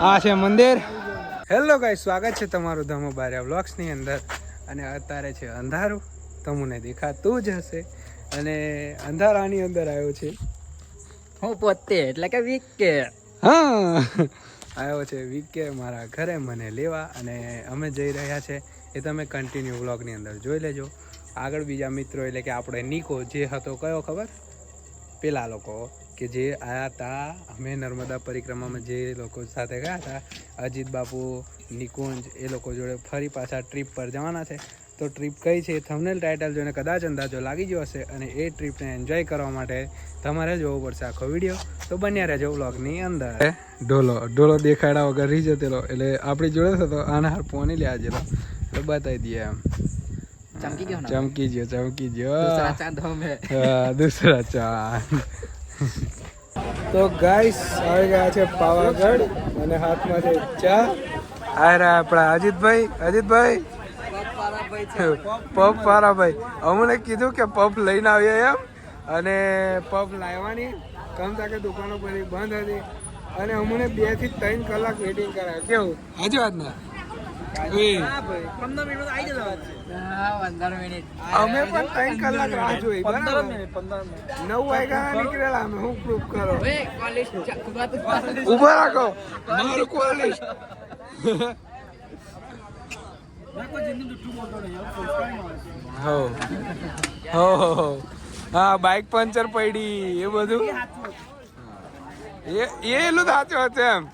આ છે મંદિર. હેલો ગાઈ સ્વાગત છે તમારું ધમો બાર્યા વ્લોગ્સની અંદર. અને અત્યારે છે અંધારું. તમને દેખાતું જ હશે. અને અંધારાની અંદર આવ્યો છે. હું પોતે એટલે કે વીક. કે હા. આવ્યો છે વીકે મારા ઘરે મને લેવા અને અમે જઈ રહ્યા છે એ તમે કન્ટિન્યુ વ્લોગની અંદર જોઈ લેજો. આગળ બીજા મિત્રો એટલે કે આપણે નિકો જે હતો કયો ખબર? પેલા લોકો કે જે આયા હતા અમે નર્મદા પરિક્રમામાં જે લોકો સાથે ગયા હતા, અજીત બાપુ, નિકુંજ, એ લોકો જોડે ફરી પાછા ટ્રીપ પર જવાના છે. તો ટ્રીપ કઈ છે થમનેલ ટાઇટલ જોઈને કદાચ અંદાજો લાગી ગયો હશે અને એ ટ્રીપને એન્જોય કરવા માટે તમારે જોવો પડશે આખો વીડિયો તો બન્યા રહેજો વ્લોગની અંદર. ઢોલો ઢોલો દેખાડા વગર રહી જતેલો એટલે આપણી જોડે થતો આના હાર પોની લે આજેલો એટલે બતાવી દઈએ એમ. ચમકી ગયો ચમકી ગયો ચમકી ગયો. દૂસરા ચાંદ તો ગાઈસ આવી ગયા છે પાવાગઢ અને હાથમાં છે ચા. આ રહ્યા આપણા અજીતભાઈ. અજીતભાઈ પપ પારાભાઈ અમને કીધું કે પપ લઈને આવીએ એમ. અને પપ લાવવાની. કમ કે દુકાનો બધી બંધ હતી. અને અમને બેથી ત્રણ કલાક વેટિંગ કરાય કેવું? હાજી વાત ના? અમે પણ ત્રણ કલાક રાહ જોઈ નવ વાગ્યા નીકળેલા અમે હું પ્રૂફ કરો? ઊભા રાખો. મારું કોલેજ હો. હો હો, બાઇક પંચર પડી એ બધું? એ એ એલું સાચું હતું એમ.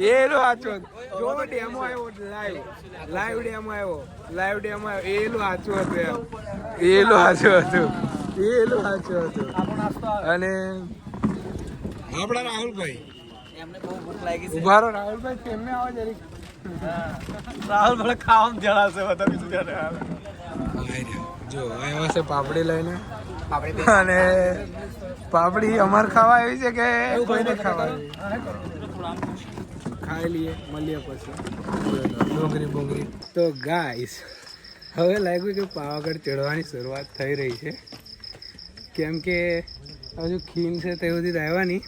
એ એલું સાચું હતું. જો ડેમો આવ્યો લાઈવ લાઈવ ડેમો આવ્યો. લાઈવ ડેમો આવ્યો. એ એલું સાચું હતું એમ. એ એલું સાચું હતું. એ એલું સાચું હતું. અને આપણા રાહુલભાઈ. એમને બહુ ભૂખ લાગી ઊભા રહો રાહુલભાઈ કેમને આવો જરીક. રાહુલ મને ખાવામાં જણાશે બધા બીજું ક્યારે જો આવ્યા છે પાપડી લઈને. અને પાપડી અમાર ખાવા એવી છે કે કોઈને ખાવા? ખાઈ લઈએ મળીએ પછી. ડોંગરી બોંગરી. તો ગાઈસ હવે લાગ્યું કે પાવાગઢ ચડવાની શરૂઆત થઈ રહી છે. કેમ કે હજુ ખીણ છે તે સુધી રહેવાની.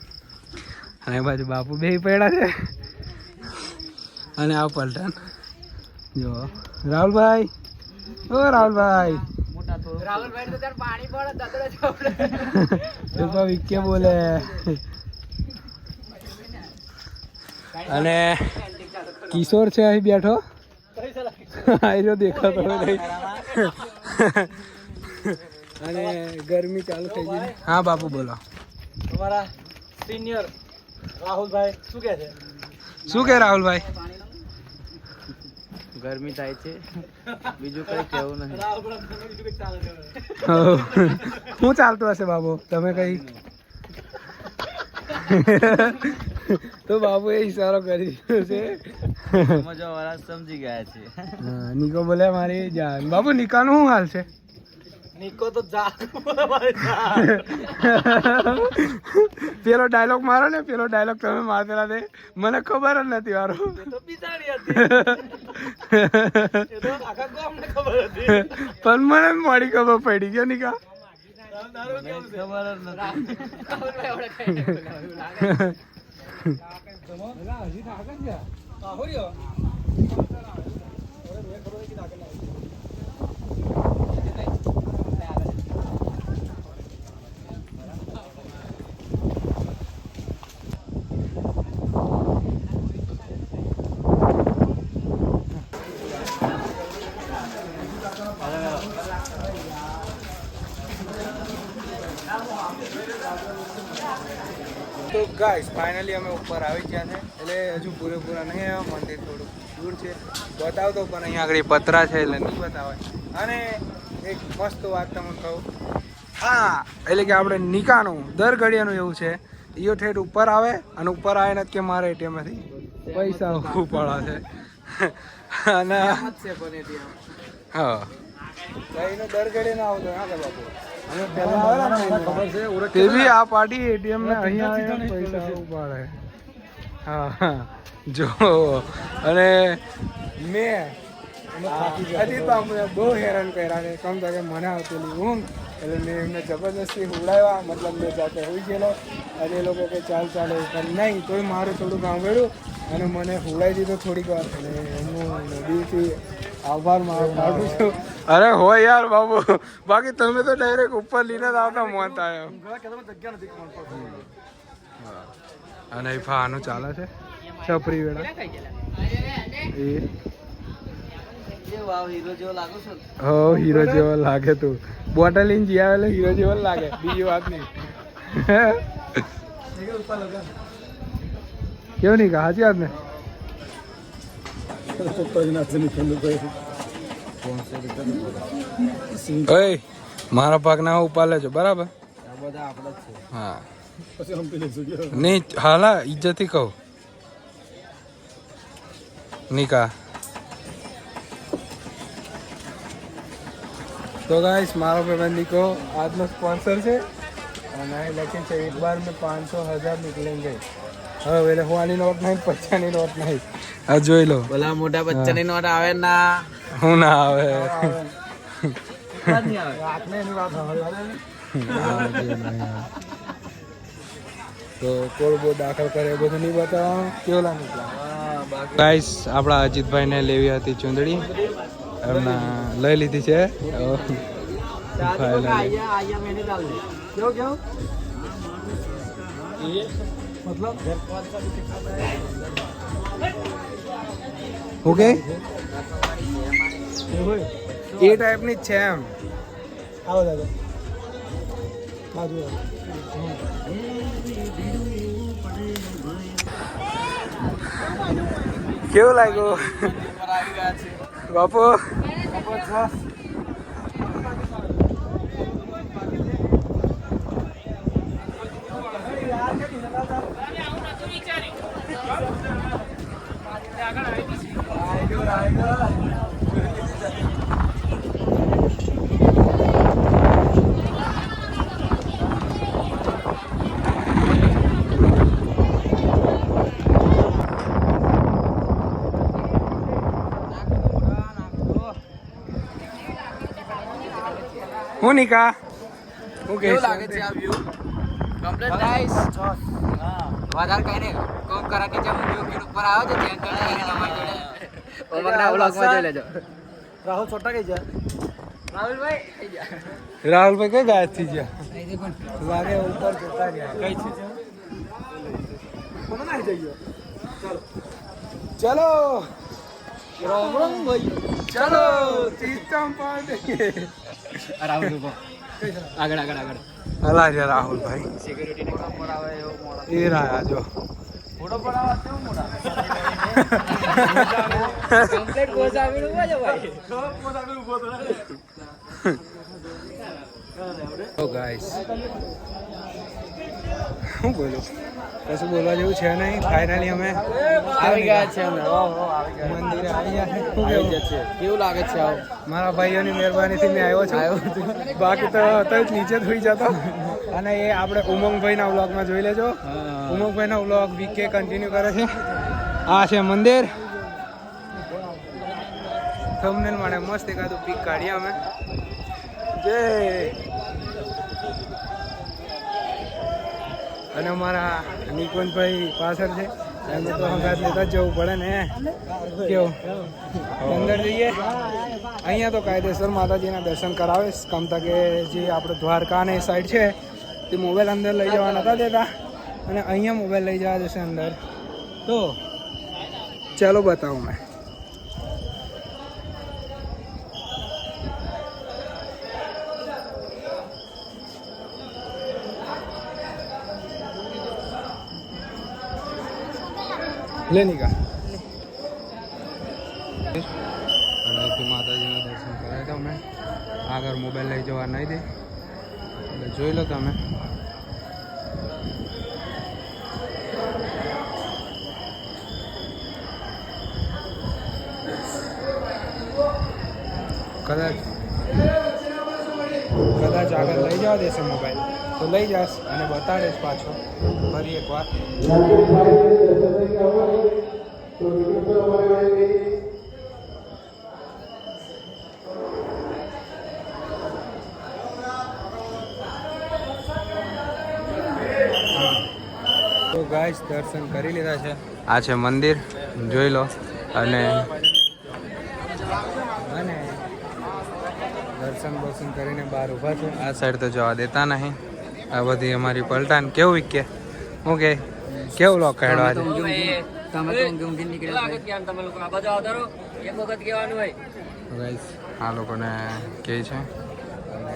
અને બાજુ બાપુ બે પડ્યા છે. અને આ પલટન જો રાહુલભાઈ. ઓ રાહુલભાઈ. બોલે. અને કિશોર છે અહીં બેઠો? આયરો દેખાતો નહીં અને ગરમી ચાલુ થઈ ગઈ હા બાપુ બોલો. તમારા સિનિયર રાહુલભાઈ શું કહે છે? શું કે રાહુલભાઈ? ગરમી થાય છે. બીજું કઈ કેવું નહીં. શું ચાલતું હશે બાબુ? તમે કઈ? તો બાબુ એ ઈશારો કરી દીધો છે. સમજવા વાળા સમજી ગયા છે. નિકો બોલે મારી જાન. બાબુ નિકાનું શું હાલ છે? નિકો તો જા પેલો ડાયલોગ મારો ને પેલો ડાયલોગ તમે મારતેલા તે મને ખબર જ નથી મારો પણ મને મોડી ખબર પડી ગયો નિકા? ખબર તો ગાઈસ ફાઇનલી અમે ઉપર આવી ગયા છે. એટલે હજુ પૂરેપૂરા નહીં આવ્યા મંદિર થોડું દૂર છે. બતાવતો પણ અહીંયા આગળ પતરા છે એટલે નહીં બતાવાય. અને એક મસ્ત વાત તમને કહું. હા એટલે કે આપણે નિકાનું દર ઘડિયાનું એવું છે ઈયો ઠેઠ ઉપર આવે અને ઉપર આવે ને કે મારે એટીએમમાંથી પૈસા ઉપાડા છે. અને હા. દર ઘડીએ ના આવતો હા બાપુ. તે બી આ પાર્ટી એટીએમ ને અહીંયા પૈસા ઉપાડે. હા, જો, અને મેં હજી તો બહુ હેરાન કર્યા ને, કમ તો કે મને આવતેલી ઊંઘ એટલે મેં એમને જબરદસ્તી ઉડાવ્યા મતલબ મેં જાતે હોઈ ગયેલો, અને એ લોકો કે ચાલ, ચાલે પણ નહીં, તોય મારું થોડું કામ કર્યું અને મને હુવડાવી દીધો થોડીક વાર, અને એમનું નદીથી આભાર મારું છું અરે હોય યાર બાબુ. બાકી તમે તો ડાયરેક્ટ ઉપર લઈને જ આવતા મોત આવ્યો અને ફા ફાનું ચાલે છે? છપરી વેળા. એ. હો હીરો જેવો લાગે તું. બોટલ લઈને જી આવે હીરો જેવો લાગે. બીજી વાત નહીં. કેવું નહીં હાજી વાત ને? મારા પાક ના ઉપાલે છો, બરાબર? હા. નહીં હાલા ઇજ્જતથી કહું. નિકા. તો ગાઈસ મારો ભાઈ નિકો, આજનો સ્પોન્સર છે. અને અહીં છે એક બાર મેં પાંચસો હજાર નીકળેંગે હવે એટલે હોવાની નોટ નહીં પચ્ચાની નોટ નહીં. આ જોઈ લો. ભલા મોટા બચ્ચાની નોટ આવે ના. હું ના આવે. તો કોડ બહુ દાખલ કરે બધું નહીં બતાવવાનું કેવું લાગે ગાઈસ આપણા અજીતભાઈને લેવી હતી ચૂંદડી. એમના લઈ લીધી છે. ઓકે? એ ટાઈપની જ છે એમ. આવો દાદા. બાજુ કેવું લાગ્યું? બાપુ? હું નિકા? હું કે કેવું લાગે છે આ વ્યૂ કમ્પ્લીટ નાઈસ વધારે કઈ નહીં. કોમ કરા કે જેમ વ્યૂ ઉપર આવ્યો છે ત્યાં કરીને તમારી જોડે ઓમરના વ્લોગમાં જોઈ લેજો. રાહુલ છોટા કઈ જા રાહુલભાઈ રાહુલભાઈ કઈ ગાયબ થઈ ગયા? લાગે ઉપર જતા ગયા. કઈ છે? ચલો. રામ રામ ભાઈ. ચલો. પાર્ટી રાહુલ ઊભો. આગળ આગળ આગળ. હલા છે રાહુલભાઈ સિક્યુરિટી ને. કામ પડાવે એવો મોડા. એ રહ્યા જો. ફોટો પડાવવા કેવું મોડા? કમ્પ્લીટ ભાઈ ગાઈસ શું બોલું? કશું બોલવા જેવું છે નહીં. ફાઇનલી અમે આવી ગયા છે અમે. મંદિરે આવી ગયા છે. કેવું? કેવું લાગે છે આવું? મારા ભાઈઓની મહેરબાનીથી મેં આવ્યો છું. બાકી તો હતો જ નીચે થઈ જતો. અને એ આપણે ઉમંગભાઈના વ્લોગમાં જોઈ લેજો. ઉમંગભાઈના વ્લોગ વીકે કન્ટિન્યુ કરે છે. આ છે મંદિર. થંબનેલ માટે મસ્ત એકાદું પીક કાઢીએ અમે. જય. અને અમારા નિકુંજભાઈ પાછળ છે. એમને તો હંગાત લેતા જવું પડે ને. કેવું? અંદર જઈએ. અહીંયા તો કાયદેસર માતાજીના દર્શન કરાવે. કમતા કે જે આપણે દ્વારકા ને સાઈડ છે, તે મોબાઈલ અંદર લઈ જવા નતા દેતા. અને અહીંયા મોબાઈલ લઈ જવા દેશે અંદર. તો ચાલો બતાવું મેં લે નિકા અને અહીંથી માતાજીના દર્શન કરાય તો અમે આગળ મોબાઈલ લઈ જવા નહીં દે એટલે જોઈ લો તમે કદાચ કદાચ આગળ લઈ જવા દેશે મોબાઈલ તો લઈ જાશ અને બતાડીશ પાછો. ફરી એક વાર તો ગાય દર્શન કરી લીધા છે. આ છે મંદિર. જોઈ લો. અને દર્શન બર્શન કરીને બહાર ઊભા છે. આ સાઈડ તો જવા દેતા નહીં. આ બધી અમારી પલટાન. કેવું વિકે? હું કે કેવું લોક કાઢવા આજે? તમે તો ઊંઘી ગાઈસ આ લોકોને કહે છે? અને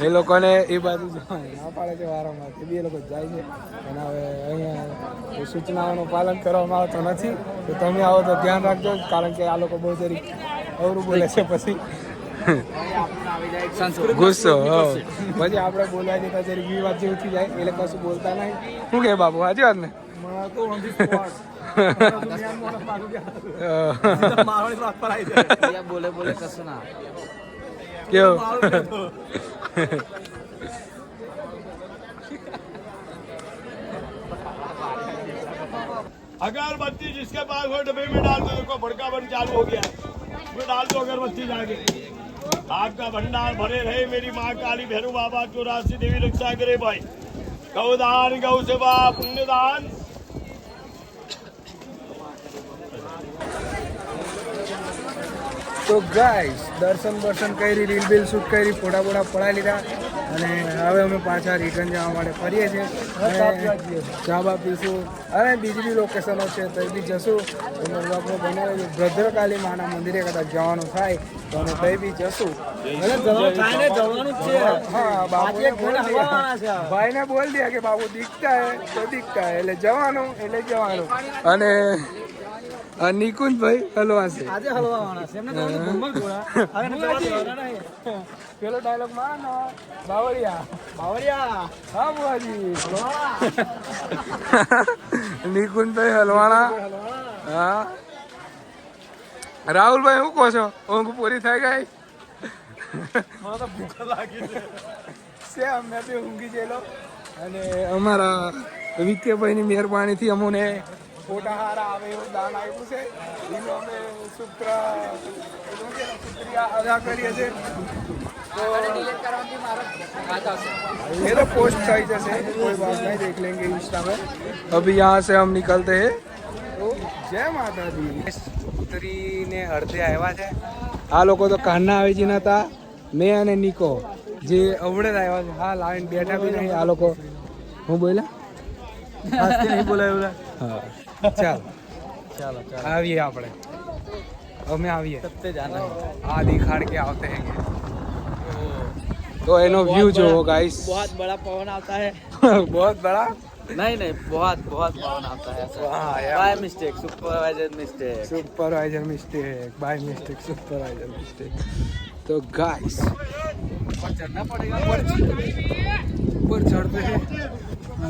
એ લોકોને એ બાજુ ના પાડે છે વારંવાર. બી એ લોકો જાય છે. અને હવે અહીંયા સૂચનાઓનું પાલન કરવામાં આવતું નથી. તો તમે આવો તો ધ્યાન રાખજો કારણ કે આ લોકો બહુ જરી અવરું બોલે છે પછી. ગુસ્સો હો. પછી આપણે બોલવા જતા જરી બી વાત જેવું થઈ જાય એટલે કશું બોલતા નહીં. શું કે બાપુ સાચી વાત ને? બોલે બોલે કશું ના. કેવું? अगरबत्ती जिसके पास हो डब्बे में डाल दो देखो भड़का बन चालू हो गया उसमें डाल दो अगरबत्ती जाके आपका भंडार भरे रहे मेरी माँ काली भैरू बाबा चौरासी देवी रक्षा करे भाई गौदान गौ सेवा पुण्यदान તો ગાઈસ દર્શન બર્શન કરી રીલ બિલ શૂટ કરી ફોટા ફોટા પડાવી લીધા અને હવે અમે પાછા રિટર્ન જવા માટે ફરીએ છીએ. અને ચા બા પીશું અને બીજી બી લોકેશનો છે તો બી જશું. તો આપણે બનાવે ભદ્રકાલી માના મંદિરે કદાચ જવાનું થાય તો અમે તઈ બી જશું. ભાઈને બોલ દિયા કે બાબુ દીખતા હે તો દીખતા એટલે જવાનું એટલે જવાનું. અને આ હલવા છે આજે હલવાવાના છે. એમને તો ભમર ઘોડા હવે પેલો ડાયલોગમાં બાવળિયા. બાવળિયા. હા બુઆજી નિકુંજભાઈ હલવાણા. હા. રાહુલભાઈ શું કહો છો? ઊંઘ પૂરી થઈ ગઈ? છે. અમે બી ઊંઘી જેલો અને અમારા વિકેભાઈની મહેરબાનીથી અમને ફોટા હારા આવે એવું દાન આપ્યું છે એનો અમે શુક્ર શું કે શુક્રિયા અદા કરીએ છીએ તો ये तो पोस्ट થઈ જશે कोई बात नहीं देख लेंगे इंस्टा में अभी यहाँ से हम निकलते हैं तो जय माता दी ઉતરીને અડધે આવ્યા છે આ લોકો તો કાનના આવી જ નતા મેં અને નિકો જે અવડે જ આવ્યા છે હા લાઈન બેઠા બી નહીં આ લોકો હું બોલ્યા નહીં બોલાયું હા ચાલ ચાલો ચાલો આવીએ આપણે અમે આવીએ તે જાના આ દિખાડ કે આવતે हैं તો એનો વ્યૂ જોવો ગાઈસ बहुत बड़ा पवन आता है बहुत बड़ा नहीं नहीं बहुत बहुत पवन आता है हाँ यार by mistake supervisor mistake supervisor mistake by mistake supervisor mistake तो गाइस पर चढ़ना पड़ेगा ऊपर ऊपर चढ़ते हैं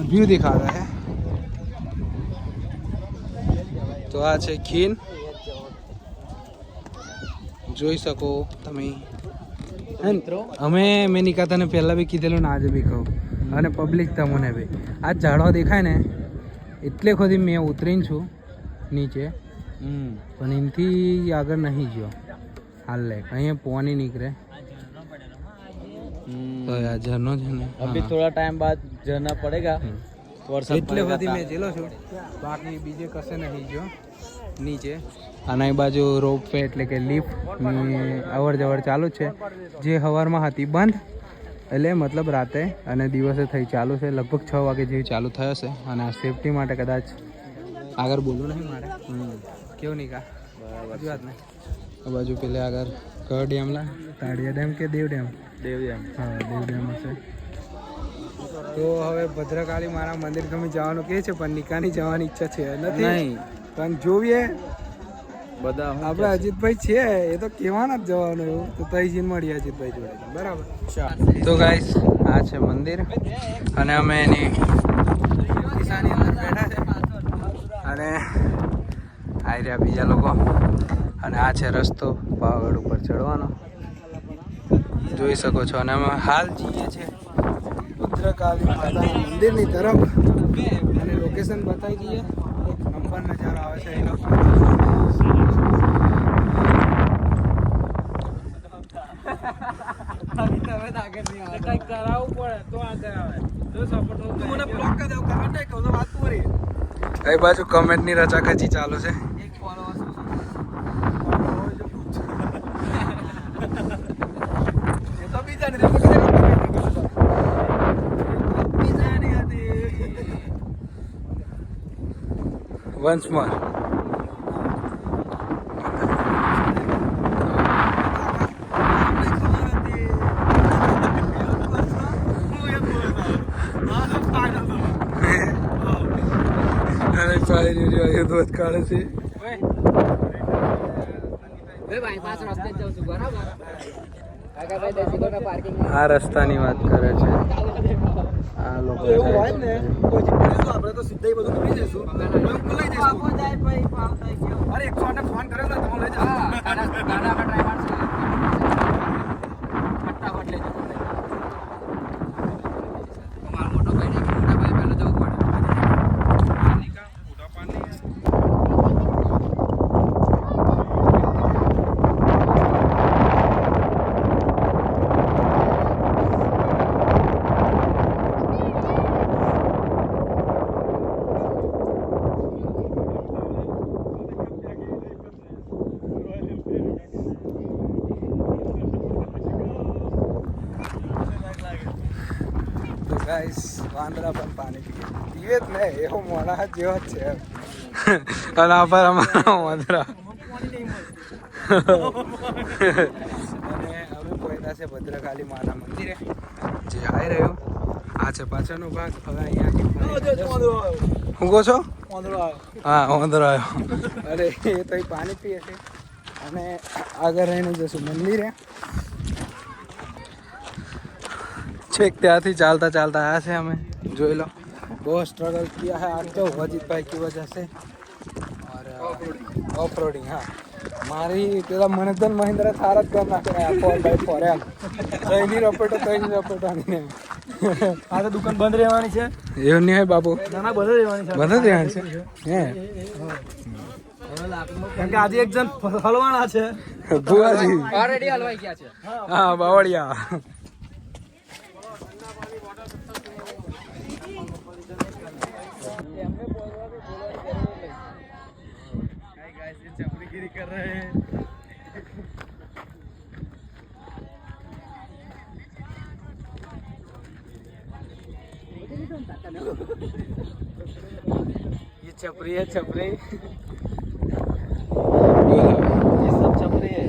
व्यू दिखा रहा है તો આ છે ખીન જોઈ શકો તમે. અમે મેનિકા તને પહેલાં બી કીધેલું ને આજે બી કહું. અને પબ્લિક તમને બી. આ ઝાડો દેખાય ને એટલે ખોદી મેં ઉતરીને છું નીચે. પણ એનાથી આગળ નહીં ગયો. હાલ લે અહીંયા પોની નીકળે. તો ઝરનો છે ને. અભી થોડા ટાઈમ બાદ ઝરના પડેગા. વરસાદ એટલે બધી મેં ઝીલો છું. બાકી બીજે કશે નહીં જો. નીચે. અને એ બાજુ રોપ વે એટલે કે લીફની અવર જવર ચાલુ છે. જે સવારમાં હતી બંધ એટલે મતલબ રાતે અને દિવસે થઈ ચાલુ છે. લગભગ છ વાગે જેવી ચાલુ થયો છે અને સેફટી માટે કદાચ આગળ બોલું નહીં મારે. કેવું નહીં કા? બરાબર વાત નહીં. બાજુ પેલે આગળ કયો ડેમ લા તાળિયા ડેમ કે દેવ ડેમ? દેવ ડેમ. હા દેવ ડેમ હશે. તો હવે ભદ્રકાળી મારા મંદિર ગમે જવાનું કે છે પણ નિકાની જવાની ઈચ્છા છે નથી. પણ જોઈએ બધા આપણે અજીતભાઈ છે એ તો કહેવાના જ જવાનું એવું. તો તઈ મળીએ અજીતભાઈ જોડે. બરાબર. તો ગાઈસ આ છે મંદિર. અને અમે એની દિશાની અંદર બેઠા છે. અને આવી રહ્યા બીજા લોકો. અને આ છે રસ્તો પાવાગઢ ઉપર ચડવાનો. જોઈ શકો છો. અને અમે હાલ જઈએ છીએ. ભદ્રકાળી માતાના મંદિરની તરફ. અને લોકેશન બતાવી દઈએ. એક નંબર નજારો આવે છે એનો કંઈક પડે તો આગળ આવે. તો સપોર્ટ હું મને બ્લોક કરી દઉં કમેન્ટ વાત કરી કઈ બાજુ કમેન્ટની રચાકચી ચાલુ છે. એક બીજા કાકા ભાઈ દેસી કોના પાર્કિંગ આ રસ્તાની વાત કરે છે. લોકો એવું હોય ને કોઈ તો આપણે તો સીધા બધું કરી જઈશું લઈ જઈશું અરે એકસો આઠને ફોન કર્યો ને તમે લઈ જાઓ હા ગાડા ગાડા આપણે ટ્રાય મારશું ફટાફટ લઈ જજો મારો મોટો ભાઈ નહીં મોટા ભાઈ પહેલો જવું પડે તો ગાઈસ વાંદરા પણ પાણી લાગે જ ને એવો મોણા જેવો જ છે અને આ પર અમારા મધરા અને અમે પહોંચ્યા છે ભદ્રકાલી માના મંદિરે. જે આવી રહ્યું. આ પાછળનો ભાગ. હવે અહીંયા હું કહો છો? હા વાંધો આવ્યો. અરે એ તો પાણી પીએ છે. અને આગળ રહીને જશું મંદિરે. છેક ત્યાંથી ચાલતા ચાલતા આવ્યા છે અમે. જોઈ લો. बहुत स्ट्रगल किया है आज तो वजीत भाई की वजह से और ऑफ रोडिंग हाँ મારી પેલા મનધન મહિન્દ્ર થાર જ કરી નાખે ફોર બાય ફોર એમ તઈ ની રપેટો તઈ ની રપેટાની ને આ તો દુકાન બંધ રહેવાની છે એવું નહીં હોય બાપુ ના ના બંધ રહેવાની છે બધા ધ્યાન છે હે કારણ કે આજે એક જણ હલવાના છે ભુવાજી ઓલરેડી હલવાઈ ગયા છે હા બાવળિયા छपरी है छपरी બોલો ये सब छपरी है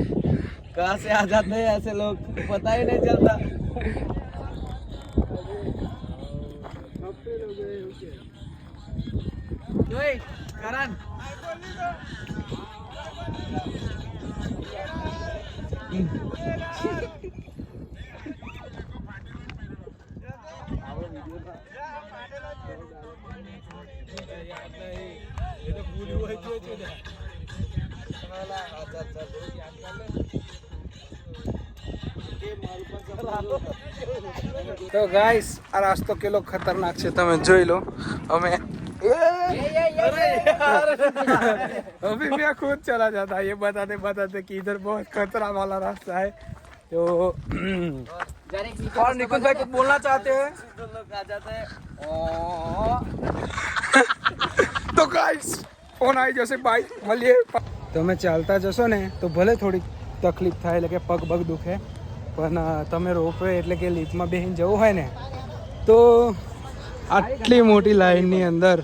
कहाँ से आ जाते हैं ऐसे लोग पता ही नहीं चलता તો ગાઈસ આ રાસ્તો કેટલો ખતરનાક છે તમે જોઈ લો અમે अभी मैं खुद चला जाता ये बताते बताते कि इधर बहुत खतरा वाला रास्ता है तो દરેક और निकुंज भाई कुछ बोलना चाहते हैं लोग आ जाते हैं તો ગાઈસ ફોન આવી જશે બાય મળીએ તમે ચાલતા જશો ને તો ભલે થોડીક તકલીફ થાય એટલે કે પગ પગ દુખે પણ અ, તમે રોપવે એટલે કે લીફમાં બેસીને જવું હોય ને તો આટલી મોટી લાઈનની અંદર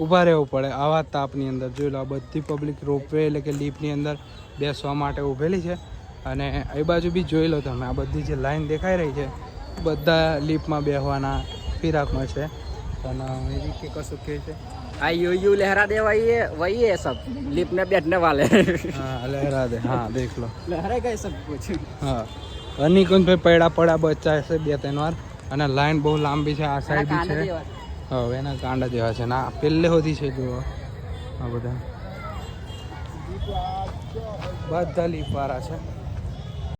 ઊભા રહેવું પડે આવા તાપની અંદર જોઈ લો આ બધી પબ્લિક રોપવે એટલે કે લીફની અંદર બેસવા માટે ઊભેલી છે અને એ બાજુ બી જોઈ લો તમે આ બધી જે લાઈન દેખાઈ રહી છે બધા લીફમાં બેસવાના ફિરાકમાં છે અને એવી કે કશું કે છે આ યુ યુ लहरा दे वही है वही है सब लिफ्ट में बैठने वाले हाँ लहरा दे हाँ देख लो लहरा गए सब कुछ હા અનિકુંજ ભાઈ પૈડા પડા બચ્ચા છે બે ત્રણ વાર. અને લાઈન બહુ લાંબી છે આ સાઈડ છે. હવે એના કાંડા જેવા છે. ના પેલે સુધી છે જુઓ. આ બધા. બધા લીફ વાળા છે.